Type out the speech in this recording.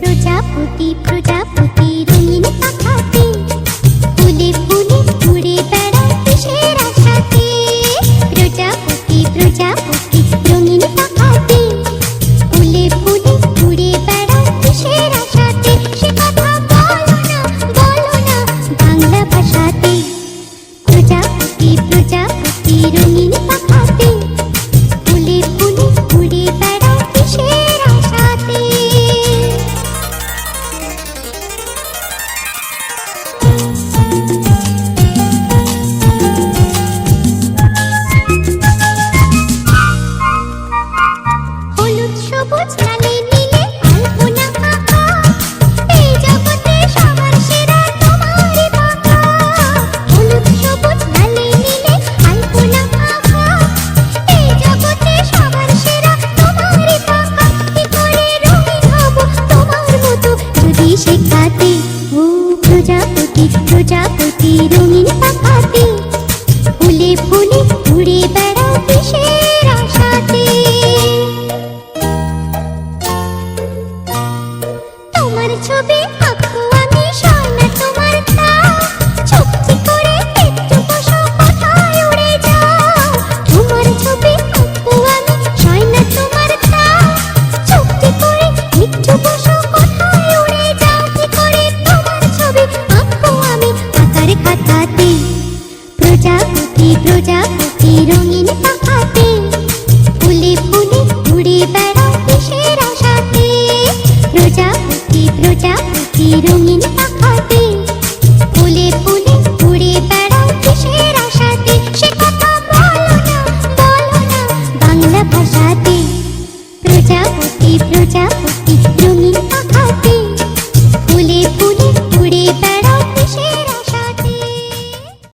প্রজাপতি প্রজাপতি রঙিন পাখাতে ফুলে ফুলে ঘুরে বেড়ায় কিসের আশাতে। প্রজাপতি প্রজাপতি রঙিন পাখাতে ফুলে ফুলে ঘুরে বেড়ায় কিসের আশাতে। সে কথা বলো না বলো না, বাংলা ভাষাতে। প্রজাপতি প্রজাপতি রঙিন পাখাতে Support Nani. ছবি ഇരുങ്ങിനി പക്കത്തിൽ